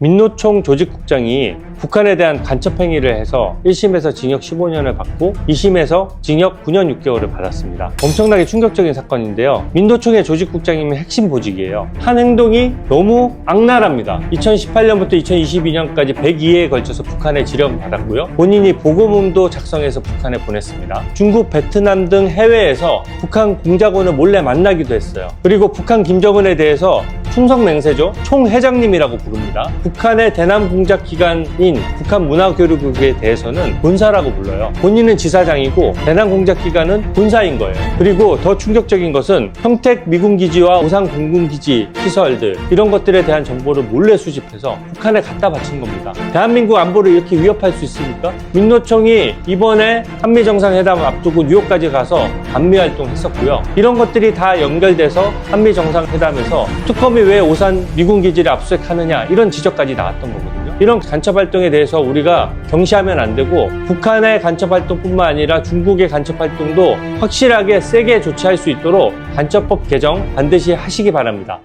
민노총 조직국장이 북한에 대한 간첩 행위를 해서 1심에서 징역 15년을 받고 2심에서 징역 9년 6개월을 받았습니다. 엄청나게 충격적인 사건인데요. 민노총의 조직국장이면 핵심 보직이에요. 한 행동이 너무 악랄합니다. 2018년부터 2022년까지 102회에 걸쳐서 북한에 지령받았고요. 본인이 보고문도 작성해서 북한에 보냈습니다. 중국, 베트남 등 해외에서 북한 공작원을 몰래 만나기도 했어요. 그리고 북한 김정은에 대해서 충성맹세죠. 총회장님이라고 부릅니다. 북한의 대남 공작 기관인 북한 문화교류국에 대해서는 본사라고 불러요. 본인은 지사장이고 대남 공작 기관은 본사인 거예요. 그리고 더 충격적인 것은 평택 미군 기지와 오산 공군 기지 시설들 이런 것들에 대한 정보를 몰래 수집해서 북한에 갖다 바친 겁니다. 대한민국 안보를 이렇게 위협할 수 있습니까? 민노총이 이번에 한미 정상회담 앞두고 뉴욕까지 가서 반미 활동했었고요. 이런 것들이 다 연결돼서 한미 정상회담에서 특검이 왜 오산 미군 기지를 압수수색하느냐 이런 지적까지 나왔던 거거든요. 이런 간첩 활동에 대해서 우리가 경시하면 안 되고 북한의 간첩 활동뿐만 아니라 중국의 간첩 활동도 확실하게 세게 조치할 수 있도록 간첩법 개정 반드시 하시기 바랍니다.